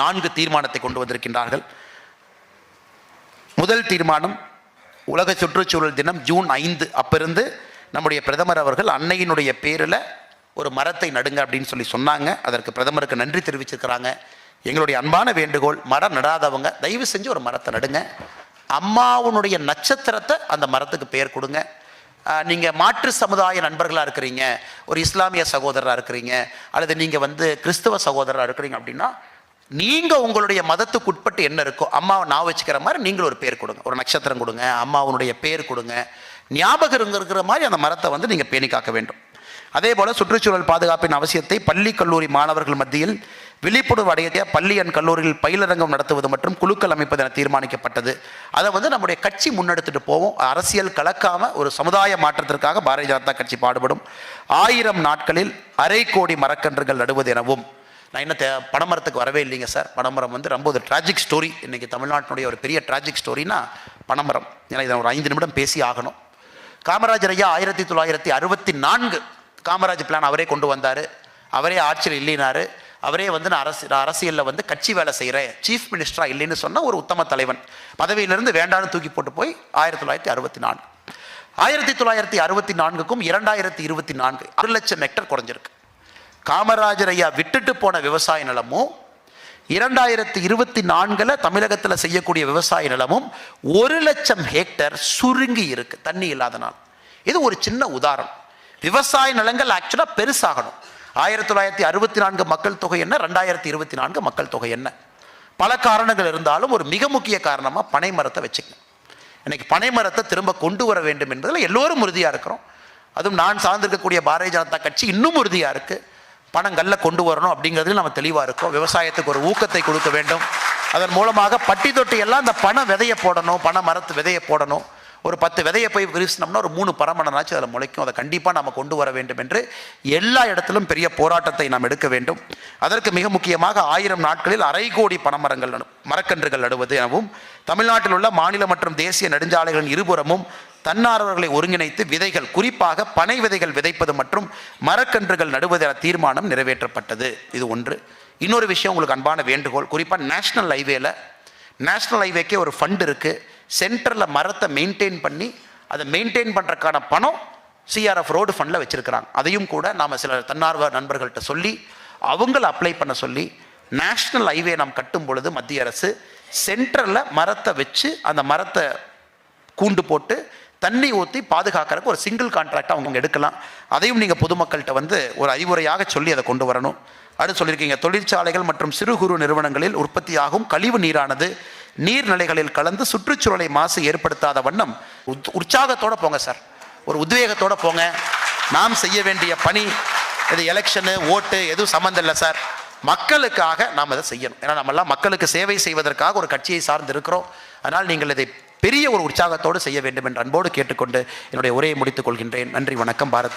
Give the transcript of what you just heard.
நான்கு தீர்மானத்தை கொண்டு வந்திருக்கின்றார்கள். முதல் தீர்மானம் உலக சுற்றுச்சூழல் தினம் ஜூன் ஐந்து அப்பிருந்து நம்முடைய பிரதமர் அவர்கள் அன்னையினுடைய பேரில் ஒரு மரத்தை நடுங்க அப்படின்னு சொல்லி சொன்னாங்க. அதற்கு பிரதமருக்கு நன்றி தெரிவிச்சிருக்கிறாங்க. எங்களுடைய அன்பான வேண்டுகோள் மரம் நடாதவங்க தயவு செஞ்சு ஒரு மரத்தை நடுங்க. அம்மாவுனுடைய நட்சத்திரத்தை அந்த மரத்துக்கு பெயர் கொடுங்க. நீங்கள் மாற்று சமுதாய நண்பர்களாக இருக்கிறீங்க ஒரு இஸ்லாமிய சகோதரராக இருக்கிறீங்க அல்லது நீங்கள் வந்து கிறிஸ்தவ சகோதரராக இருக்கிறீங்க அப்படின்னா நீங்கள் உங்களுடைய மதத்துக்கு உட்பட்டு என்ன இருக்கோ அம்மாவை நான் வச்சுக்கிற மாதிரி நீங்களும் ஒரு பேர் கொடுங்க. ஒரு நட்சத்திரம் கொடுங்க அம்மாவுடைய பேர் கொடுங்க. ஞாபகம் இருக்கிற மாதிரி அந்த மரத்தை வந்து நீங்கள் பேணி காக்க வேண்டும். அதே போல் சுற்றுச்சூழல் பாதுகாப்பின் அவசியத்தை பள்ளி கல்லூரி மாணவர்கள் மத்தியில் விழிப்புணர்வு அடைய பள்ளி அண்ட் கல்லூரியில் பயிலரங்கம் நடத்துவது மற்றும் குழுக்கள் அமைப்பது என தீர்மானிக்கப்பட்டது. அதை வந்து நம்முடைய கட்சி முன்னெடுத்துட்டு போவோம். அரசியல் கலக்காம ஒரு சமுதாய மாற்றத்திற்காக பாரதிய ஜனதா கட்சி பாடுபடும். ஆயிரம் நாட்களில் அரை கோடி மரக்கன்றுகள் நடுவது எனவும் நான் என்ன தே பனைமரத்துக்கு வரவே இல்லைங்க சார். பனைமரம் வந்து ரொம்ப ஒரு ட்ராஜிக் ஸ்டோரி இன்றைக்கி தமிழ்நாட்டினுடைய ஒரு பெரிய ட்ராஜிக் ஸ்டோரினா பனைமரம். ஏன்னா இதை ஒரு ஐந்து நிமிடம் பேசி ஆகணும். காமராஜர் ஐயா ஆயிரத்தி தொள்ளாயிரத்தி அறுபத்தி நான்கு காமராஜ் பிளான் அவரே கொண்டு வந்தார். அவரே ஆட்சியில் இல்லைனாரு. அவரே வந்து நான் அரசு அரசியலில் வந்து கட்சி வேலை செய்கிறேன் சீஃப் மினிஸ்டராக இல்லைன்னு சொன்ன ஒரு உத்தம தலைவன். பதவியிலிருந்து வேண்டான்னு தூக்கி போட்டு போய் ஆயிரத்தி தொள்ளாயிரத்தி அறுபத்தி நான்கு. ஆயிரத்தி தொள்ளாயிரத்தி அறுபத்தி நான்குக்கும் இரண்டாயிரத்தி இருபத்தி நான்கு ஒரு லட்சம் ஹெக்டர் குறைஞ்சிருக்கு. காமராஜர் ஐயா விட்டுட்டு போன விவசாய நிலமும் இரண்டாயிரத்தி இருபத்தி நான்கில் தமிழகத்தில் செய்யக்கூடிய விவசாய நிலமும் ஒரு லட்சம் ஹெக்டர் சுருங்கி இருக்கு தண்ணி இல்லாதனால் இது ஒரு சின்ன உதாரணம். விவசாய நிலங்கள் ஆக்சுவலாக பெருசாகணும். ஆயிரத்தி தொள்ளாயிரத்தி அறுபத்தி நான்கு மக்கள் தொகை என்ன ரெண்டாயிரத்தி இருபத்தி நான்கு மக்கள் தொகை என்ன? பல காரணங்கள் இருந்தாலும் ஒரு மிக முக்கிய காரணமாக பனை மரத்தை வச்சுக்கணும். இன்னைக்கு பனை மரத்தை திரும்ப கொண்டு வர வேண்டும் என்பதில் எல்லோரும் உறுதியாக இருக்கிறோம். அதுவும் நான் சார்ந்திருக்கக்கூடிய பாரதிய ஜனதா கட்சி இன்னும் உறுதியாக இருக்குது பணங்கள்ல கொண்டு வரணும் அப்படிங்கிறதுல நம்ம தெளிவாக இருக்கோம். விவசாயத்துக்கு ஒரு ஊக்கத்தை கொடுக்க வேண்டும். அதன் மூலமாக பட்டி தொட்டி எல்லாம் அந்த பண விதையை போடணும் பண மரத்து விதையை போடணும். ஒரு பத்து விதையை போய் விரிசினோம்னா ஒரு மூணு பரமணனாச்சும் அதில் முளைக்கும். அதை கண்டிப்பாக நம்ம கொண்டு வர வேண்டும் என்று எல்லா இடத்திலும் பெரிய போராட்டத்தை நாம் எடுக்க வேண்டும். அதற்கு மிக முக்கியமாக ஆயிரம் நாட்களில் அரை கோடி பனமரங்கள் மரக்கன்றுகள் நடுவது எனவும் தமிழ்நாட்டில் உள்ள மாநில மற்றும் தேசிய நெடுஞ்சாலைகளின் இருபுறமும் தன்னார்வர்களை ஒருங்கிணைத்து விதைகள் குறிப்பாக பனை விதைகள் விதைப்பது மற்றும் மரக்கன்றுகள் நடுவது என தீர்மானம் நிறைவேற்றப்பட்டது. இது ஒன்று. இன்னொரு விஷயம் உங்களுக்கு அன்பான வேண்டுகோள். குறிப்பாக நேஷ்னல் ஹைவேல நேஷ்னல் ஹைவேக்கே ஒரு ஃபண்ட் இருக்குது சென்டரில் மரத்தை மெயின்டைன் பண்ணி அதை மெயின்டைன் பண்ணுறதுக்கான பணம் சிஆர்எஃப் ரோடு ஃபண்டில் வச்சுருக்கிறாங்க. அதையும் கூட நாம் சில தன்னார்வ நண்பர்கள்ட்ட சொல்லி அவங்கள அப்ளை பண்ண சொல்லி நேஷ்னல் ஹைவே நாம் கட்டும் பொழுது மத்திய அரசு சென்டரில் மரத்தை வச்சு அந்த மரத்தை கூண்டு போட்டு தண்ணி ஊற்றி பாதுகாக்கிறதுக்கு ஒரு சிங்கிள் கான்ட்ராக்டாக அவங்க எடுக்கலாம். அதையும் நீங்கள் பொதுமக்கள்கிட்ட வந்து ஒரு அறிவுரையாக சொல்லி அதை கொண்டு வரணும். அடுத்து சொல்லியிருக்கீங்க தொழிற்சாலைகள் மற்றும் சிறு குறு நிறுவனங்களில் உற்பத்தியாகும் கழிவு நீரானது நீர்நிலைகளில் கலந்து சுற்றுச்சூழலை மாசு ஏற்படுத்தாத வண்ணம். உத் போங்க சார். ஒரு உத்வேகத்தோடு போங்க. நாம் செய்ய வேண்டிய பணி இது எலெக்ஷனு ஓட்டு எதுவும் சம்மந்தம் இல்லை சார். மக்களுக்காக நாம் அதை செய்யணும். ஏன்னா நம்மெல்லாம் மக்களுக்கு சேவை செய்வதற்காக ஒரு கட்சியை சார்ந்து இருக்கிறோம் அதனால் நீங்கள் இதை பெரிய ஒரு உற்சாகத்தோடு செய்ய வேண்டும் என்று அன்போடு கேட்டுக்கொண்டு என்னுடைய உரையை முடித்துக் கொள்கின்றேன். நன்றி வணக்கம் பாரத்